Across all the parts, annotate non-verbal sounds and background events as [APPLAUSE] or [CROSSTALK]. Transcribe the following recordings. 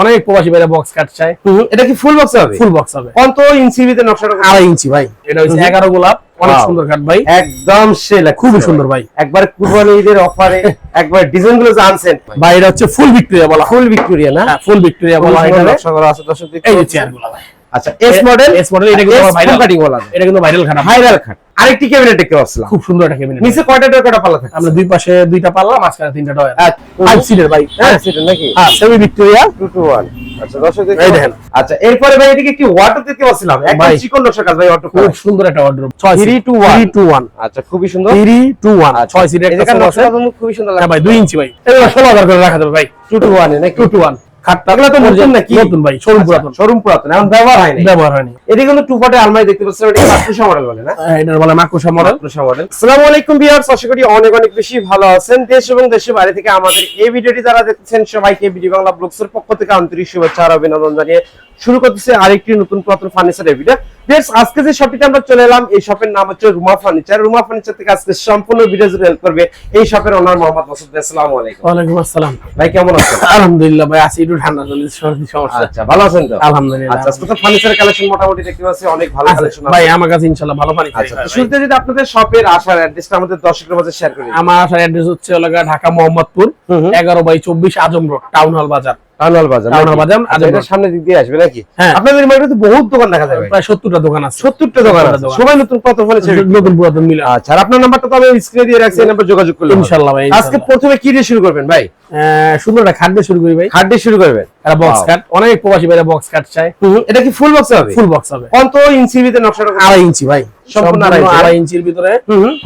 অনেক প্রবাসী ভাইরা বক্স কাট চায়। এটা কি ফুল বক্স হবে? ফুল বক্স হবে। কত ইঞ্চি ভিতরে নকশাটা করা? আড়াই ইঞ্চি ভাই। এটা হচ্ছে এগারো গোলাপ অনেক সুন্দর কাট ভাই। একদম সেল খুবই সুন্দর ভাই। একবার কুরবানি ঈদের অফারে [LAUGHS] একবার ডিজাইনগুলো জানছেন ভাই এটা হচ্ছে ফুল ভিক্টোরিয়া বলা ফুল ভিক্টোরিয়া না? হ্যাঁ ফুল ভিক্টোরিয়া বলা এটা নকশা করা আছে দর্শক এই চেয়ারগুলা ভাই। আচ্ছা এস মডেল এস model, এটা কিন্তু আবার viral। বলা এটা কিন্তু ভাইরাল খারাপ ভাইরাল খাট আরেকটি ক্যাবিনেট দেখতে পাচ্ছিলাম খুব সুন্দর একটা ক্যাবিনেট নিচে কয়টা ডোর কয়টা পাল্লা থাকে আমরা দুই পাশে দুইটা পাল্লা মাঝখানে তিনটা ডয়ার আচ্ছা, ফাইভ সিটের ভাই। হ্যাঁ। হ্যাঁ নাকি? হ্যাঁ semi Victoria two two one আচ্ছা দর্শক দেখতে এই পাচ্ছেন। দেখেন। আচ্ছা এরপরে ভাই এদিকে কি ওয়াটার দেখতে পাচ্ছিলাম। একদম ভাই। চিকন নকশা কাজ ভাই অটো খুব সুন্দর একটা। টু ওয়ান আচ্ছা খুবই সুন্দর। থ্রি টু ওয়ান আচ্ছা, ছয় সিটের এই একটা কিন্তু খুবই সুন্দর হ্যাঁ ভাই লাগছে। দুই ইঞ্চি ভাই। করে রাখা যাবে ভাই। টু টু ওয়ান নাকি? টু টু ওয়ান খাটটা তো নতুন নাকি? নতুন ভাই। শোরুম পুরাতন। শোরুম পুরাতন এখন ব্যবহার ব্যবহার হয়নি। এদিকে কিন্তু টু পার্টে আলমারি দেখতে পাচ্ছেন এটা মাতৃষা মডেল বলে না? এটার বলে মাকুসা মডেল মাতৃষা মডেল আসসালামু আলাইকুম ভিউয়ার্স আশা করি অনেক অনেক বেশি ভালো আছেন। দেশ এবং দেশের বাইরে থেকে আমাদের এই ভিডিওটি যারা দেখছেন সবাইকে বিডি বাংলা ব্লগসের পক্ষ থেকে আন্তরিক শুভেচ্ছা আর অভিনন্দন জানিয়ে শুরু করতেছে আরেকটি নতুন পুরাতন ফার্নিচারের ভিডিও ভিউয়ার্স আজকে যে শপটিতে আমরা চলে এলাম এই শপের নাম হচ্ছে রুমা ফার্নিচার রুমা ফার্নিচার থেকে আজকে সম্পূর্ণ ভিডিও জুড়ে হেল্প করবে এই শপের ওনার মোহাম্মদ মাসুদ আসসালামু আলাইকুম। আসসালাম। ভাই কেমন আছেন? আলহামদুলিল্লাহ ভাই আছি। একটু ঠান্ডা সমস্যা আচ্ছা ভালো আছেন তো? আলহামদুলিল্লাহ। আচ্ছা তো ফার্নিচার কালেকশন মোটামুটি দেখতে পাচ্ছি অনেক ভালো আচ্ছা, কালেকশন ভাই আমার কাছে ইনশাআল্লাহ ভালো ফার্নিচার আচ্ছা শুরুতে যদি আপনাদের শপের আসার অ্যাড্রেসটা আমাদের দর্শকদের মাঝে শেয়ার করি। আমার আসার অ্যাড্রেস হচ্ছে এলাকা ঢাকা মোহাম্মদপুর হুম হুম। এগারো বাই চব্বিশ আজম রোড টাউন হল বাজার। বাজার বাজার, আচ্ছা, আজম এটার রোড। সামনে দিক দিয়ে আসবে নাকি? হ্যাঁ। আপনাদের মার্কেটে বহুত দোকান দেখা যাবে প্রায় সত্তরটা দোকান আছে। সত্তরটা দোকান আছে। সবাই নতুন প্রথম ফলে নতুন পুরাতন মিলে। আচ্ছা আর আপনার নাম্বারটা তো আমি স্ক্রিনে দিয়ে রাখছি এই নাম্বার যোগাযোগ করলে হবে। ইনশাআল্লাহ ভাই আজকে প্রথমে কি দিয়ে শুরু করবেন ভাই? সুন্দর একটা শুরু করি ভাই। হার্ড শুরু করবেন? বক্স কাট অনেক প্রবাসী ভাইরা বক্স কাট চায়। এটা কি ফুল বক্স হবে? ফুল বক্স হবে। কত ইঞ্চির ভিতরে নকশাটা আড়াই ইঞ্চি ভাই। সম্পূর্ণ আড়াই ইঞ্চির ভিতরে।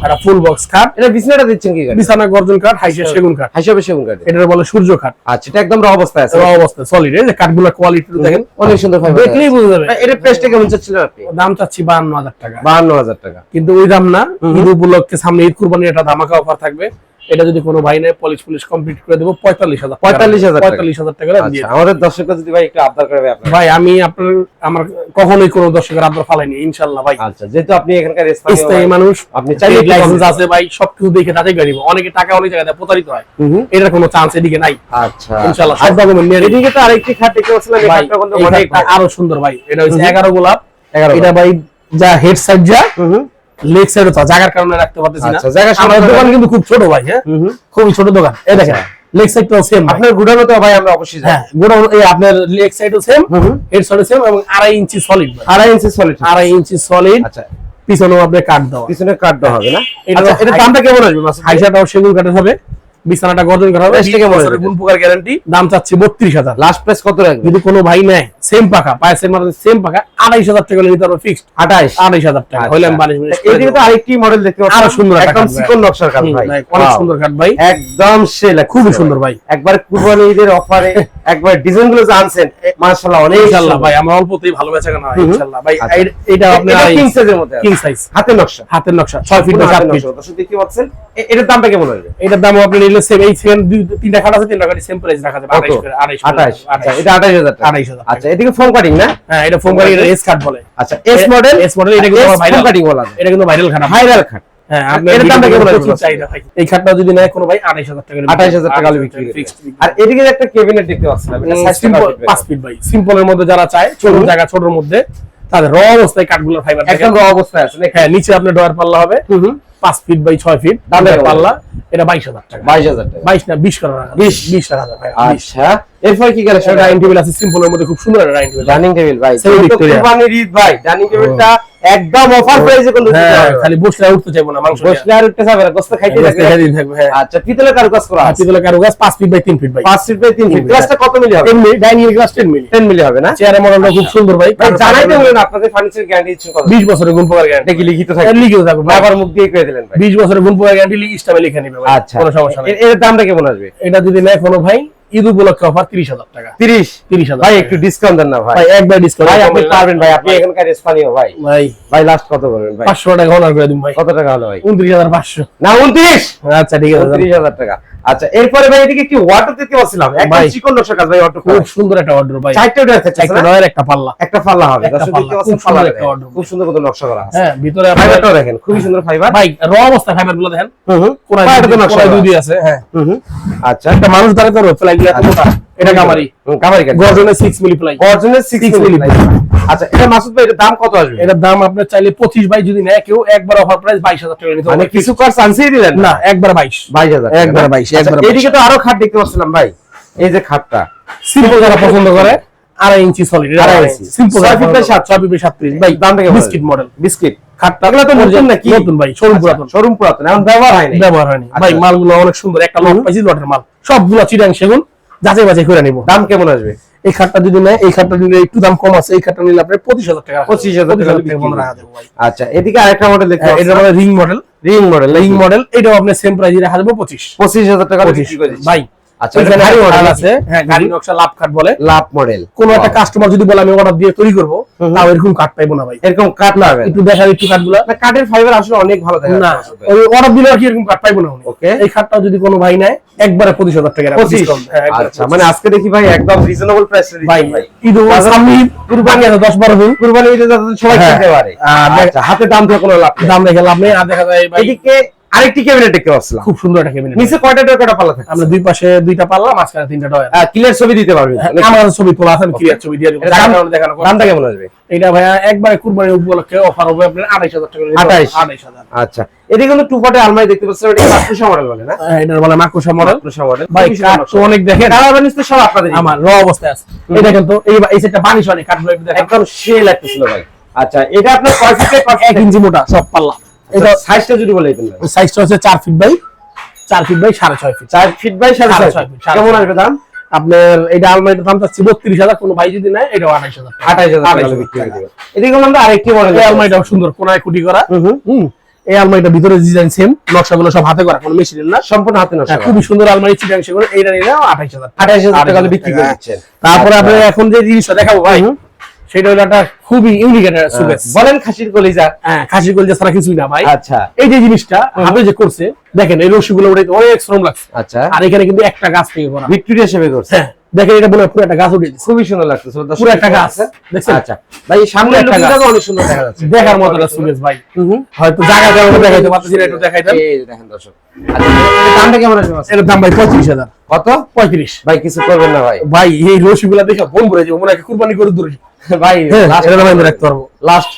একটা ফুল বক্স খাট। এটা বিছানাটা দিচ্ছেন কি বিছানা গর্জন কাঠ হাইসে সেগুন কাঠ হাইসে সেগুন কাঠে এটা বলে সূর্য কাঠ আচ্ছা এটা একদম র অবস্থায় আছে। র অবস্থা সলিড এই যে কোয়ালিটি দেখেন। অনেক সুন্দর ফাইবার দেখলেই যাবে। এটা কেমন চাচ্ছিলেন আপনি? দাম চাচ্ছি বাহান্ন হাজার টাকা। বাহান্ন হাজার টাকা। কিন্তু ওই দাম না। ঈদ উপলক্ষে সামনে ঈদ কুরবানির একটা ধামাকা অফার থাকবে। এটা যদি কোনো ভাই নেয় পলিশ পুলিশ কমপ্লিট করে দেবো পঁয়তাল্লিশ হাজার পঁয়তাল্লিশ হাজার পঁয়তাল্লিশ হাজার টাকা আচ্ছা আমাদের দর্শকরা যদি ভাই একটু আবদার করে ভাই আমি আপনার আমার কখনোই কোনো দর্শকের আপনার ফালাইনি ইনশাল্লাহ ভাই। আচ্ছা যেহেতু আপনি এখানকার স্থায়ী মানুষ আপনি চাইলে লাইসেন্স আছে ভাই সবকিছু দেখে তাতে গাড়ি অনেকে টাকা অনেক জায়গায় প্রতারিত হয়। এটার কোনো চান্স এদিকে নাই। আচ্ছা। ইনশাল্লাহ সব ডকুমেন্ট নিয়ে এদিকে তো আরেকটি খাট দেখতে পাচ্ছিলাম আরও সুন্দর ভাই। এটা হচ্ছে এগারো গোলাপ। 11 এটা ভাই যা হেড সাইড যা। লেগ সাইড তো জায়গার কারণে রাখতে পারতেছি না। আচ্ছা, জায়গা আমার দোকান কিন্তু খুব ছোট ভাই হ্যাঁ। খুবই ছোট দোকান। এই দেখেন আচ্ছা। লেগ সাইডটাও সেম আপনার তো ভাই আমরা অবশ্যই হ্যাঁ গোডাউন এই আপনার লেগ সাইডও সেম। হেড সাইডও সেম এবং আড়াই ইঞ্চি সলিড আড়াই ইঞ্চি সলিড আড়াই ইঞ্চি সলিড আচ্ছা। পিছনেও আপনার কাট দেওয়া। পিছনে কাট দেওয়া হবে না? এটা আচ্ছা দামটা কেমন আসবে? হাইসাটাও সেগুন কাঠের হবে। বিছানাটা গর্জন করা হবে? গুণ পোকার গ্যারান্টি দাম চাচ্ছি বত্রিশ হাজার। লাস্ট প্রাইস কত রাখবে? যদি কোনো ভাই নেয় সেম পাকা পায়ে সেম মারতে সেম পাকা আড়াইশ হাজার টাকা নিতে পারব ফিক্সড 28 আড়াইশ হাজার টাকা। হইলে আমি বানিশ মিনিশ করে তো আরেকটি মডেল দেখতে পাচ্ছি। আরও সুন্দর একদম চিকন নকশার হুম, ভাই। অনেক সুন্দর কাঠ ভাই। একদম সেলা খুবই সুন্দর ভাই। একবার কুরবানি ঈদের অফারে একবার ডিজাইনগুলো জানছেন মাশাআল্লাহ অনেক ইনশাআল্লাহ ভাই আমরা অল্পতেই ভালো বেচা কেনা হয়। ইনশাআল্লাহ ভাই আচ্ছা। এইটা আপনি কিং সাইজের মধ্যে? কিং সাইজ হাতে নকশা। হাতের নকশা ছয় ফিট বা সাত হাতের ফিট দেখতে পাচ্ছেন এটার দামটা কেমন হবে এটার দাম আপনি নিলে সেম এই সেম তিনটা খাট আছে তিনটা খাটে সেম প্রাইস রাখা যাবে কত? আড়াইশ করে আড়াইশ করে, 28 আচ্ছা এটা 28000 টাকা। আচ্ছা এদিকে ফোম কাটিং না? হ্যাঁ এটা ফোন করি এস কাট বলে। আচ্ছা এস মডেল এস মডেল এটা কিন্তু ফোম ভাইরাল কাটিং বলা এটা কিন্তু ভাইরাল খাট। ভাইরাল খাট। হ্যাঁ এটার আপনার দামটা দামটা কেমন কেমন আসবে? চাহিদা ভাই এই খাটটা যদি নেয় কোনো ভাই আড়াইশ হাজার টাকা 28000 টাকা বিক্রি আর এদিকে একটা ক্যাবিনেট দেখতে পাচ্ছিলাম? পাঁচ ফিট ভাই। সিম্পলের মধ্যে যারা চায় ছোট জায়গা ছোটর মধ্যে। তাদের র অবস্থায় কাঠগুলোর ফাইবার একদম র অবস্থায় আছে হ্যাঁ নিচে আপনার ডয়ার পাল্লা হবে। পাঁচ ফিট বাই ছয় ফিট দামের পাল্লা। এটা বাইশ হাজার টাকা। 22000 টাকা। বাইশ না বিশ করা টাকা 20 বিশ টাকা। বিশ। আচ্ছা এরপর কি কালেকশন ডাইনিং টেবিল আছে সিম্পলের মধ্যে খুব সুন্দর ডাইনিং টেবিল ডাইনিং টেবিল ভাই। ভাই। ডাইনিং টেবিলটা একদম অফার প্রাইসে হ্যাঁ খালি বসলে উঠতে চাইব না মাংস। বসলে আর উঠতে না গোস্ত খাইতে থাকবে হ্যাঁ। আচ্ছা পিতলের কারুকাজ করা আছে? পিতলের কারুকাজ পাঁচ feet by feet 5 feet by 3 feet গ্লাসটা কত মিলি হবে? ডাইনিং এর গ্লাস টেন মিলি 10 মিলি হবে না? চেয়ারের মডেলটা খুব সুন্দর ভাই। জানাইতে বলেন আপনাদের ফার্নিচার গ্যারান্টি দিচ্ছেন কত? বিশ বছরের গুণ গ্যারান্টি কি লিখিত থাকে লিখিত থাকবে ভাই। আবার মুখ দিয়ে করে দিলেন ভাই। বিশ বছরের গুণ প্রকার গ্যারান্টি লিখ ইস্টামে লিখে নিবে আচ্ছা। কোনো সমস্যা নেই। এর- এর দামটা কেমন আসবে? এটা যদি নেয় কোনো ভাই ঈদ উপলক্ষে অফার তিরিশ হাজার টাকা। 30 তিরিশ হাজার ভাই একটু ডিসকাউন্ট দেন না ভাই। ভাই একবার ডিসকাউন্ট ভাই আপনি পারবেন ভাই। আপনি এখানকার স্থানীয় ভাই। ভাই। ভাই লাস্ট কত করবেন ভাই? পাঁচশো টাকা অনার করে দিন ভাই। কত টাকা হলো ভাই? উনত্রিশ হাজার পাঁচশো। না 29 আচ্ছা ঠিক আছে। উনত্রিশ হাজার টাকা। আচ্ছা এরপরে ভাই এদিকে কি ওয়াটার দেখতে পাচ্ছিলাম একদম চিকন নকশার কাজ ভাই অটো খুব সুন্দর একটা অর্ডার ভাই। চারটে ওটা আছে একটা নয়ের একটা পাল্লা। একটা পাল্লা হবে। একটা দর্শক দেখতে পাচ্ছেন খুব সুন্দর পাল্লা একটা অর্ডার খুব সুন্দর করে নকশা করা আছে। হ্যাঁ ভিতরে ফাইবারটাও দেখেন খুব সুন্দর ফাইবার ভাই র অবস্থা ফাইবারগুলো দেখেন। হুম হুম। কোনায় দুই- নকশা দুই আছে। হ্যাঁ। হুম হুম। আচ্ছা। একটা মানুষ দাঁড়া করবে ফ্লাই গুলো এত মোটা। এটা কামারি হুম, কামারি কাঠ মিলি প্লাই গর্জনের 6 মিলি মিলি। আচ্ছা এটা মাসুদ ভাই এটার দাম কত আসবে? এটার দাম আপনার চাইলে পঁচিশ বাই যদি নেয় কেউ একবার অফার প্রাইস বাইশ হাজার টাকা নিতে মানে কিছু কার চান্সই দিলেন না? একবার বাইশ। বাইশ একবার 22, একবার এদিকে তো আরও খাট দেখতে পাচ্ছিলাম ভাই। এই যে খাটটা। সিম্পল যারা পছন্দ করে আড়াই ইঞ্চি সলিড আড়াই ইঞ্চি। সিম্পল ছয় ফিট বাই সাত। ছয় ফিট বাই সাত পিস ভাই দামটা কেমন বিস্কিট মডেল বিস্কিট খাটটা এগুলো তো নতুন নাকি? নতুন ভাই শোরুম পুরাতন। শোরুম পুরাতন। এখন ব্যবহার হয় নাই। ব্যবহার হয়নি। ভাই আচ্ছা। মালগুলো অনেক সুন্দর। একটা লট পাইছি লটের মাল। সবগুলো চিটাং সেগুন। যাচাই বাছাই করে নিব। দাম কেমন আসবে? এই খাটটা যদি নেয় এই খাটটা নিলে একটু দাম কম আছে এই খাটটা নিলে আপনার পঁচিশ হাজার টাকা পঁচিশ হাজার টাকা আচ্ছা এদিকে আরেকটা মডেল দেখতে হ্যাঁ, এটা আমাদের ring model ring model ring model এটাও আপনার সেম প্রাইস রাখা যাবে পঁচিশ। পঁচিশ হাজার টাকা ভাই আচ্ছা ওইখানে গাড়ি মডেল আছে আছে। হ্যাঁ গাড়ি নকশা লাভ খাট বলে। লাভ মডেল কোন একটা কাস্টমার যদি বলে আমি অর্ডার দিয়ে তৈরি করব তাও এরকম কাঠ পাইবো না ভাই। এরকম কাঠ না একটু দেখার একটু কাঠগুলা না কাঠের ফাইবার আসলে অনেক ভালো দেখা না ওই অর্ডার দিলে আর কি এরকম কাঠ পাইবো না ওকে এই খাটটাও যদি কোনো ভাই নেয় একবারে পঁচিশ হাজার টাকা রাখব পঁচিশ। discount। হ্যাঁ, আচ্ছা মানে আজকে দেখি ভাই একদম রিজনেবল প্রাইসে ভাই ঈদ কুরবানি আছে দিন। কুরবানি ঈদে যাতে সবাই হ্যাঁ। পারে। আচ্ছা হাতে দাম দিয়ে কোনো লাভ নেই। দাম রেখে লাভ নেই আর দেখা যায় ভাই এদিকে আরেকটি ক্যাবিনেট দেখতে পাচ্ছিলাম খুব সুন্দর একটা ক্যাবিনেট। নিচে কয়টা কয়টা পাল্লা থাকে আমরা দুই পাশে দুইটা পাল্লা মাঝখানে তিনটা ডয়ার ক্লিয়ার ছবি দিতে পারবেন আমার ছবি তোলা আছে ক্লিয়ার ছবি দিয়ে দেবো। এটা দেখানো দামটা কেমন আসবে? এটা ভাইয়া একবারে কুরবানি উপলক্ষে অফার হবে আপনার আড়াইশ হাজার টাকা 28 আড়াইশ হাজার। আচ্ছা। এদিকে কিন্তু টু আলমারি দেখতে পাচ্ছেন এটা মাতৃষা মডেল বলে না? হ্যাঁ, এটার বলে মাকুসা মডেল মাতৃষা মডেল ভাই কাঠ তো অনেক দেখেন। কালার বানিস তো সব আপনাদের আমার র অবস্থায় আছে। এই দেখেন তো এই এই সেটটা বানিশ অনেক দেখেন। একদম সে লাগতেছিল ভাই। আচ্ছা এটা আপনার কয় ফিটে কয় ইঞ্চি মোটা সব পাল্লা। এটা সাইজটা যদি বলে দিতেন সাইজটা হচ্ছে ফিট বাই ফিট বাই সাড়ে ছয় ফিট চার ফিট বাই সাড়ে সাড়ে ছয় ছয় ফিট ফিট, কেমন আসবে দাম? আপনার এটা আলমারিটার দাম চাচ্ছি বত্রিশ হাজার কোনো ভাই যদি নেয় এটাও আঠাইশ হাজার। আঠাইশ হাজার বিক্রি করে। এদিকে আমরা আরেকটি মডেল এই আলমারিটাও সুন্দর কোনায় কুটি করা। হুম এই আলমারিটার ভিতরে ডিজাইন সেম নকশাগুলো সব হাতে করা কোনো মেশিনের না। সম্পূর্ণ হাতে নকশা হ্যাঁ, খুবই সুন্দর আলমারি চিটাং সেগুলো এইটা নিলে আঠাইশ হাজার। আঠাইশ হাজার টাকা বিক্রি করে হ্যাঁ। তারপরে আচ্ছা। আপনি এখন যে জিনিসটা দেখাবো ভাই সেটা হলো একটা খুবই ইউনিক একটা সুবেস বলেন খাসির কলিজা। হ্যাঁ কলিজা কলজা ছাড়া কিছুই না ভাই। আচ্ছা। এই যে জিনিসটা হাতে যে করছে দেখেন এই রশিগুলো উঠে অনেক শ্রম লাগছে। আচ্ছা। আর এখানে কিন্তু একটা গাছ থেকে করা ভিক্টোরিয়া হিসেবে করছে। হ্যাঁ। দেখেন এটা মনে পুরো একটা গাছ উঠে খুবই সুন্দর দর্শক পুরো একটা গাছ। দেখছেন? আচ্ছা ভাই সামনে একটা গাছ। অনেক সুন্দর দেখা যাচ্ছে দেখার মতো একটা সুবেস ভাই। হয়তো জায়গা দেখাইতে না একটু দেখাইতেন। এই দেখেন দর্শক। আচ্ছা দামটা কেমন আসবে মাসে? দাম ভাই পঁয়ত্রিশ হাজার। কত? পঁয়ত্রিশ। ভাই কিছু করবেন না ভাই। ভাই এই রশিগুলা দেখে যাব মনে হয় কুরবানি করে দূরে। ভাই হ্যাঁ রাখতে পারব। লাস্ট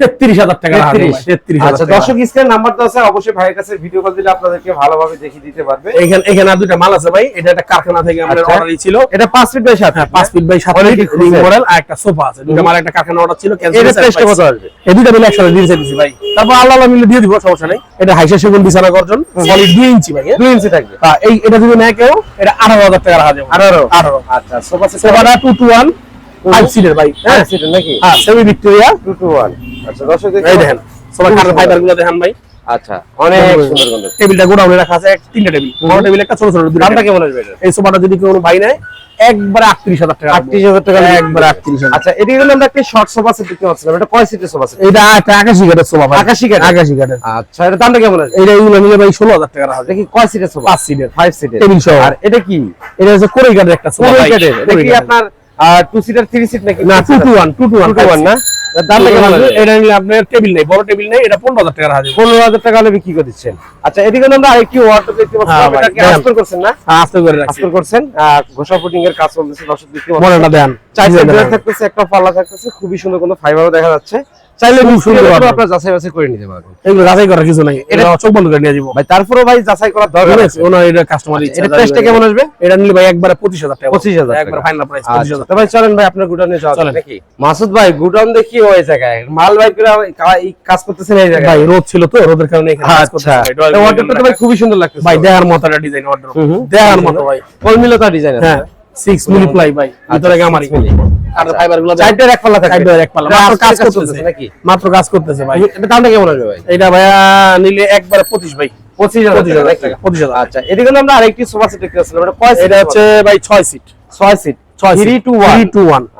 তেত্রিশ হাজার টাকা রাখা যাবে ভাই, 33 33,000 আচ্ছা দর্শক স্ক্রিন নাম্বার তো আছে অবশ্যই ভাইয়ের কাছে ভিডিও কল দিলে আপনাদেরকে ভালোভাবে দেখিয়ে দিতে পারবে। এখানে এখানে আর দুইটা মাল আছে ভাই এটা একটা কারখানা থেকে আমাদের আচ্ছা। অর্ডার ছিল। এটা 5 ফিট বাই 7 হ্যাঁ পাঁচ ফিট বাই সাত ফিট রিং মডেল আর একটা সোফা আছে। দুইটা মাল একটা কারখানা অর্ডার ছিল এর প্রাইসটা কত আসবে? এই মিলে একসাথে দিয়ে দিয়েছি ভাই। তারপর আল্লাহ আল্লাহ মিলে দিয়ে দিব সমস্যা নেই। এটা হাইসা সেগুন বিছানা গর্জন সলিড দুই ইঞ্চি ভাই হ্যাঁ? 2 ইঞ্চি থাকবে। হ্যাঁ, এই এটা যদি নেয় কেউ এটা আঠারো হাজার টাকা রাখা যাবে। 18 আঠারো। আচ্ছা সোফা সোফাটা টু টু ওয়ান ফাইভ সিটের ভাই হ্যাঁ? সেটা নাকি? হ্যাঁ সেমি ভিক্টোরিয়া 2 টু 1 আচ্ছা দর্শক এই দেখেন সোফা কাঠের ফাইবারগুলো দেখেন ভাই। আচ্ছা অনেক সুন্দর সুন্দর টেবিলটা গোডাউনে রাখা আছে তিনটা টেবিল। বড় টেবিল একটা ছোট ছোট দুটো দামটা কেমন আসবে এটা? এই সোফাটা যদি কোনো ভাই নেয় একবারে আটত্রিশ টাকা। 38,000 টাকা লাগবে। একবারে আচ্ছা এদিকে হলো আমরা একটা শর্ট সোফা সেট দেখতে পাচ্ছিলাম। এটা কয় সিটের সোফা সেট এটা একটা আকাশি কাঠের সোফা ভাই। আকাশি কাঠের? আকাশি কাঠের। আচ্ছা এটা দামটা কেমন আসবে? এটা এগুলো নিলে ভাই ষোলো হাজার টাকা রাখা এটা কি কয় সিটের সোফা পাঁচ সিটের 5 সিটের টেবিল সহ। আর এটা কি? এটা হচ্ছে কোরই কাঠের একটা সোফা কোন কাঠের। এটা কি আপনার 2 সিটার 3 সিট নাকি? না two two one two two two one না? এটা নিলে আপনার টেবিল নেই বড় টেবিল নেই এটা পনেরো হাজার টাকা পনেরো হাজার টাকা হলে বিক্রি করে দিচ্ছেন আচ্ছা এদিকে আমরা আরেকটি ওয়ার্ডরোব দেখতে পাচ্ছি হ্যাঁ। আস্তর করছেন না? হ্যাঁ, করে আস্তর করছেন। ঘোষা ফুটিং এর কাজ চলতেছে দর্শক দেখতে পাচ্ছেন। দেন। চাইলে থাকতেছে একটা পাল্লা থাকতেছে খুবই সুন্দর কোনো ফাইবারও দেখা যাচ্ছে। চাইলে আপনারা যাচাই বাছাই করে নিতে পারবেন। এগুলো যাচাই করার কিছু নাই। এটা চোখ বন্ধ করে নিয়ে যাব। ভাই তারপরেও ভাই যাচাই করার দরকার আছে। ওনার এটা কাস্টমার ইচ্ছা এটা প্রাইসটা কেমন আসবে? এটা নিলে ভাই একবারে পঁচিশ হাজার টাকা 25,000 একবার ফাইনাল প্রাইস পঁচিশ আচ্ছা হাজার তো ভাই চলেন ভাই আপনার গুডাউনে যাওয়া চলেন। নাকি মাসুদ ভাই গুডাউন দেখি ওই জায়গায়। মাল ভাই করে এই কাজ করতেছেন এই জায়গায়। ভাই রোদ ছিল তো রোদের কারণে এখানে কাজ আচ্ছা। করতেছে। তো ভাই খুবই সুন্দর লাগছে ভাই দেখার মতো একটা ডিজাইন অর্ডার। দেখার মতো ভাই। কলমিলতা ডিজাইন হ্যাঁ সিক্স মিলি প্লাই ভাই। ভিতরে আচ্ছা, গামারি। আর ফাইবারগুলো দেখেন। এক পাল্লা থাকবে চারটার এক পাল্লা। মাত্র কাজ করতেছে। চলতেছে নাকি? মাত্র কাজ করতেছে ভাই। এটা দামটা কেমন হবে ভাই? এটা ভাইয়া নিলে একবারে ভাই? টাকা। আচ্ছা এদিকে আমরা আরেকটি সোফা সেট এটা কয় এটা হচ্ছে ভাই ছয় সিট ছয় সিট ছয়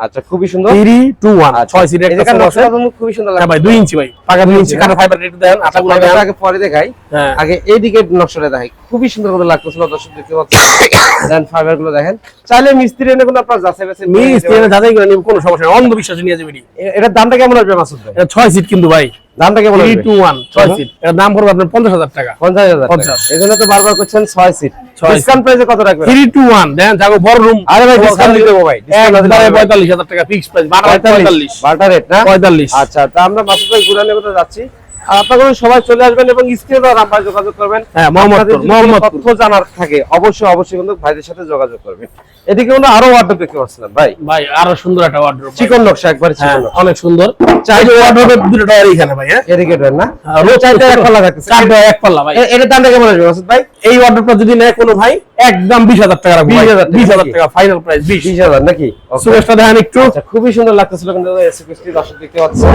আচ্ছা খুবই সুন্দর। আচ্ছা, ছয় খুবই সুন্দর হ্যাঁ ভাই দুই ইঞ্চি ভাই। পাকা দুই ইঞ্চি কাটা ফাইবার রেট দেন আটাগুলো আগে পরে দেখাই। হ্যাঁ। আগে এইদিকে নকশাটা দেখাই। খুবই সুন্দর করে লাগতেছিল দর্শক দেখতে পাচ্ছেন। দেন ফাইবারগুলো দেখেন। চাইলে মিস্ত্রি এনে আপনার যাচাই বাছাই করে মিস যাচাই করে নিব কোনো সমস্যা নেই। অন্ধবিশ্বাসে নিয়ে যাবে এটার দামটা কেমন আসবে মাসুদ ভাই? এটা ছয় সিট কিন্তু ভাই। দামটা কেমন থ্রি টু ওয়ান ছয় সিট এর দাম পড়বে আপনার পঞ্চাশ হাজার টাকা। পঞ্চাশ হাজার পঞ্চাশ। এই জন্য তো বারবার করছেন ছয় সিট ডিসকাউন্ট প্রাইসে কত রাখবেন? থ্রি টু ওয়ান দেন যাব বড় রুম আরে ভাই ডিসকাউন্ট দিতে ভাই। পঁয়তাল্লিশ হাজার টাকা ফিক্স প্রাইস বারো পঁয়তাল্লিশ। পঁয়তাল্লিশ। বারোটা রেট না? পঁয়তাল্লিশ। আচ্ছা তা আমরা মাসুদ ভাই ঘুরানোর কথা যাচ্ছি? আর আপনারা সবাই চলে আসবেন এবং স্ক্রিনে দেওয়া নাম্বার যোগাযোগ করবেন। হ্যাঁ, মোহাম্মদপুর, যদি মোহাম্মদপুর। তথ্য জানার থাকে অবশ্যই অবশ্যই কিন্তু ভাইদের সাথে যোগাযোগ করবেন। এদিকে কিন্তু আরও ওয়ার্ডরোব দেখতে পাচ্ছিলাম ভাই। ভাই আরও সুন্দর একটা ওয়ার্ড্রোপ চিকন নকশা একবার হ্যাঁ চিকন অনেক সুন্দর। চাইলে ওয়ার্ড্রোপের দুটো ডয়ার এখানে ভাই হ্যাঁ? এদিকে দেন না? আর রোজ চারটা এক পাল্লা থাকতেছে চার ডয়ার এক পাল্লা ভাই। দামটা কেমন আসবে ভাই? এই ওয়ার্ড্রোপটা যদি নেয় কোনো ভাই একদম বিশ হাজার টাকা রাখব 20,000 টাকা, বিশ হাজার নাকি? টাকা ফাইনাল প্রাইস বিশ। বিশ হাজার নাকি? সুরেশটা দেখেন একটু। আচ্ছা খুবই সুন্দর লাগতেছিল কিন্তু এসএফএসটি দর্শক দেখতে পাচ্ছেন।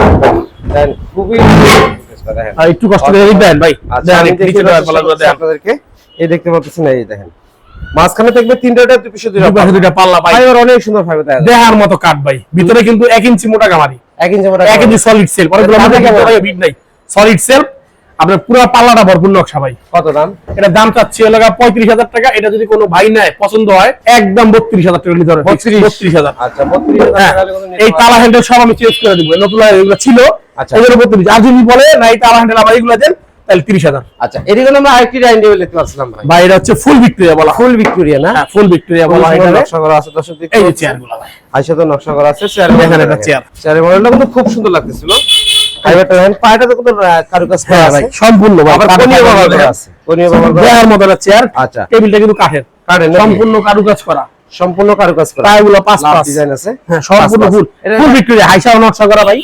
দেন খুবই আর একটু কষ্ট করে দেখবেন ভাই। আচ্ছা নিচে আপনাদেরকে। এই দেখতে পাচ্ছেন এই দেখেন। মাঝখানে দেখবে তিনটা দুই পিছু দুইটা পাল্লা। ভাই। ফাইবার অনেক সুন্দর ফাইবার দেখার মতো কাট ভাই। ভিতরে কিন্তু এক ইঞ্চি মোটা কামারি এক ইঞ্চি মোটা এক ইঞ্চি সলিড সেল অনেকগুলো মোটা নাই। সলিড সেল আপনার পুরো পাল্লাটা ভরপুর নকশা ভাই। কত দাম? এটা দাম চাচ্ছি হলো পঁয়ত্রিশ হাজার টাকা। এটা যদি কোনো ভাই নেয় পছন্দ হয় একদম বত্রিশ হাজার টাকা নিতে হবে। বত্রিশ? হাজার। আচ্ছা হ্যাঁ এই তালা হ্যান্ডেল সব আমি চেঞ্জ করে দিব। নতুন এগুলো ছিল আচ্ছা। এগুলো বত্রিশ। আর যদি বলে না এই তালা হ্যান্ডেল আমার এগুলো দেন তাহলে তিরিশ হাজার। আচ্ছা এদিকে আমরা আরেকটি ডাইনিং টেবিল দেখতে পাচ্ছিলাম ভাই। বা এটা হচ্ছে ফুল ভিক্টোরিয়া বলা ফুল ভিক্টোরিয়া না? ফুল ভিক্টোরিয়া বলা হয় খুবই সুন্দর এটারে। নকশা করা আছে দর্শক এই চেয়ারগুলো ভাই। আইসা তো নকশা করা আছে চেয়ার দেখেন এটা চেয়ার। চেয়ারের মডেলটা কিন্তু খুব সুন্দর লাগতেছিল। ফাইবারটা দেখেন পায়টা তো কিন্তু কারুকাজ করা হ্যাঁ আছে। সম্পূর্ণ আবার কোনিয়া করা দেখেন। আছে। কোনিয়া করা দেয়ার মতো চেয়ার আচ্ছা। টেবিলটা কিন্তু কাঠের। কাঠের সম্পূর্ণ কারুকাজ করা। সম্পূর্ণ কারুকাজ করা। টায়ারগুলো পাঁচ পাঁচ। ডিজাইন আছে। হ্যাঁ সম্পূর্ণ। ফুল। ফুল ভিক্টোরিয়া হাইসা নকশা করা ভাই।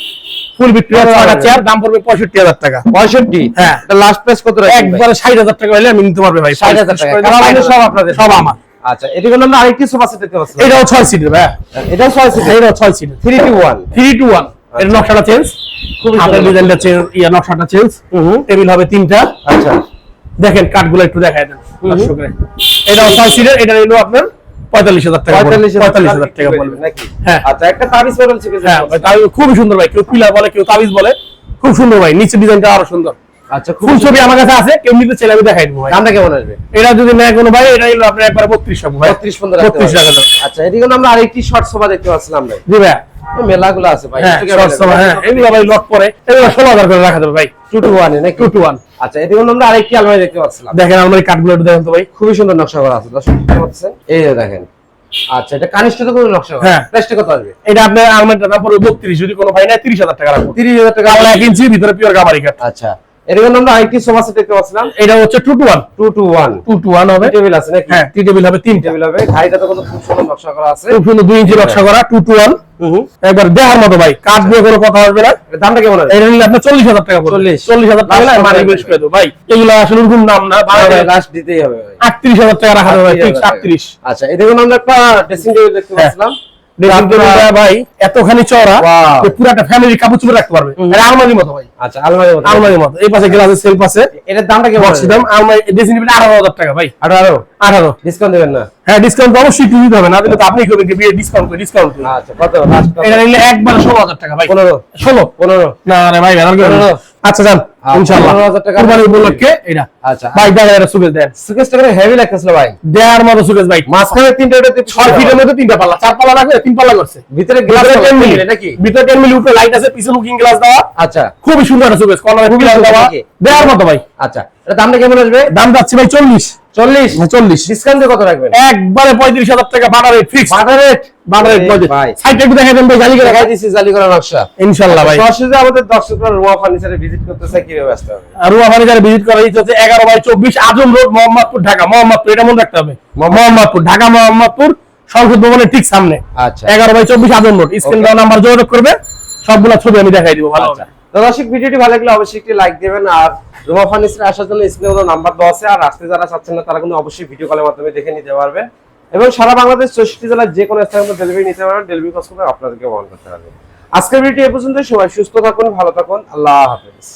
ফুল ভিক্টোরিয়া কত টাকা? চেয়ার দাম পড়বে পঁয়ষট্টি হাজার টাকা। পঁয়ষট্টি? হ্যাঁ। লাস্ট প্রাইস কত রাখবেন একবারে ষাট হাজার টাকা হলে আমি নিতে পারবে ভাই। ষাট হাজার টাকা। করে কালার দিলে সব আপনাদের। সব আমার। আচ্ছা এদিকে আমরা আরেকটি সোফা সেট দেখতে পাচ্ছি। এটাও ছয় সিটের ভাই এটা ছয় সিট এটাও ছয় সিটের three two one three two one এর নকশাটা চেঞ্জ খুবই হাতের সুন্দর। ডিজাইনটা চেঞ্জ ইয়া নকশাটা চেঞ্জ টেবিল হবে তিনটা। আচ্ছা। দেখেন কাঠগুলো একটু দেখায় দেন। এটাও ছয় সিটের এটা নিলো আপনার পঁয়তাল্লিশ হাজার টাকা। পঁয়তাল্লিশ হাজার টাকা। বলবে নাকি? হ্যাঁ। আচ্ছা একটা তাবিজ হ্যাঁ খুবই সুন্দর ভাই। কেউ পিলার বলে কেউ তাবিজ বলে। খুব সুন্দর ভাই। নিচে ডিজাইনটা আরও সুন্দর। আচ্ছা খুব ফুল ছবি আমার কাছে আছে কেউ নিতে চাইলে আমি দেখাই দেবো দামটা কেমন আসবে? এটা যদি নেয় কোনো ভাই এটা নিলো আপনার একবার বত্রিশ টাকা ভাই। বত্রিশ পনেরো বত্রিশ টাকা। আচ্ছা এদিকে আমরা আরেকটি শর্ট সোফা দেখতে পাচ্ছিলাম ভাই। জি ভাই মেলাগুলো আছে ভাই হ্যাঁ হ্যাঁ এগুলো ভাই লক পরে এগুলো ষোলো হাজার করে রাখা যাবে ভাই। টু টু ওয়ান না টু টু ওয়ান আচ্ছা এটি আমরা আরেকটি আলমারি দেখতে পাচ্ছিলাম। দেখেন আলমারি কাঠগুলো একটু দেখেন তো ভাই। খুবই সুন্দর নকশা করা আছে এই দেখেন। আচ্ছা এটা কানিষ্ঠ তো কোনো নকশা হ্যাঁ। প্রাইসটা কত আসবে? এটা আপনার আলমারিটা পড়বে বত্রিশ যদি কোনো ভাই না তিরিশ হাজার টাকা রাখব। তিরিশ হাজার টাকা এক ইঞ্চি ভিতরে পিওর গামারি কাঠ আচ্ছা। এদিকে আমরা আরেকটি সোফা সেট দেখতে পাচ্ছিলাম এটা হচ্ছে two two one two two one two two one হবে। টেবিল আছে নাকি? হ্যাঁ টি টেবিল হবে তিনটা। টেবিল হবে। ঘাড়িটা তো কোনো খুব সুন্দর নকশা করা আছে। খুব সুন্দর দুই ইঞ্চি নকশা করা টু টু ওয়ান একবার দেখার মতো ভাই কাঠ দিয়ে কোনো কথা হবে না। দামটা কেমন আসবে এটা নিলে আপনার চল্লিশ হাজার টাকা পড়বে। 40 চল্লিশ হাজার টাকা Last মানে কত বেশ করে দেবো। ভাই এগুলো আসলে ওরকম দাম না লাস্ট দিতেই হবে ভাই। আটত্রিশ হাজার টাকা রাখা যাবে 38,000 ফিক্স টাকা। আটত্রিশ আচ্ছা এদিকে আমরা একটা ড্রেসিং টেবিল দেখতে হ্যাঁ। পাচ্ছিলাম টেবিলটা ভাই এতখানি পুরাটা ফ্যামিলি কাপড় চোপড় রাখতে পারবে। এটা আলমারির মতো ভাই। আচ্ছা আলমারির মতো। আলমারির মতো। এই পাশে গ্লাসের সেলফ আছে। এটার দামটা কেমন বক্সের দাম আলমারি ড্রেসিং টেবিল আঠারো হাজার টাকা ভাই। আরও আরও আঠারো। ডিসকাউন্ট দেবেন না? হ্যাঁ ডিসকাউন্ট অবশ্যই হবে। না দিলে তো আপনি করবেন কি? ডিসকাউন্ট করে ডিসকাউন্ট করে। আচ্ছা কত? এটা নিলে একবার টাকা ভাই। না রে ভাই আচ্ছা যান। আচ্ছা, ইনশাআল্লাহ। পনেরো হাজার টাকা কুরবানি উপলক্ষে এটা। আচ্ছা। ভাই দেখা এটা সুকেশ দেন সুকেশটা করে হেভি লাগতেছিল ভাই। দেয়ার মতো সুকেশ ভাই। মাঝখানে তিনটা এটা ছয় ফিটের মধ্যে তিনটা পাল্লা চার পাল্লা রাখবে তিন পাল্লা করছে। ভিতরে গ্লাস ভিতরে মিলি? নাকি? ভিতরে টেন মিলি? উপরে লাইট আছে পিছনে লুকিং গ্লাস দেওয়া। আচ্ছা। খুবই সুন্দর একটা সুকেশ কর্নারে খুবই গ্লাস দেওয়া। দেয়ার মতো ভাই। আচ্ছা এটা দামটা কেমন আসবে? দাম যাচ্ছে ভাই চল্লিশ। চল্লিশ? চল্লিশ। ডিসকাউন্ট কত রাখবেন? একবারে পঁয়ত্রিশ হাজার টাকা butter rate fix butter rate butter rate আরে একটু দেখা দেন ভাই জালি করে দেখাই দিছি জালি করা নকশা। ইনশাল্লাহ ভাই। সরাসরি আমাদের দর্শকরা রুয়া ফার্নিচারে ভিজিট করতে চাই কীভাবে আসতে হবে? রুয়া ফার্নিচারে ভিজিট করা ইচ্ছে হচ্ছে এগারো বাই চব্বিশ আজম রোড মোহাম্মদপুর ঢাকা। মোহাম্মদপুর এটা মনে রাখতে হবে। মোহাম্মদপুর। ঢাকা মোহাম্মদপুর সংসদ ভবনের ঠিক সামনে। আচ্ছা। এগারো বাই চব্বিশ আজম রোড। স্ক্রিন নাম্বার যোগাযোগ করবে সবগুলা ছবি আমি দেখাই দিব ভালো আচ্ছা। দর্শক ভিডিওটি ভালো লাগলে অবশ্যই একটি লাইক দিবেন আর রুমা ফার্নিচারে আসার জন্য স্ক্রিনে নাম্বার দেওয়া আছে আর আসতে যারা চাচ্ছেন না তারা কিন্তু অবশ্যই ভিডিও কলের মাধ্যমে দেখে নিতে পারবেন এবং সারা বাংলাদেশ চৌষট্টি জেলার যে কোনো স্থানে ডেলিভারি নিতে পারবেন ডেলিভারি করে আপনাদেরকে বহন করতে পারবেন আজকের ভিডিওটি এ পর্যন্ত সবাই সুস্থ থাকুন, ভালো থাকুন। আল্লাহ হাফেজ।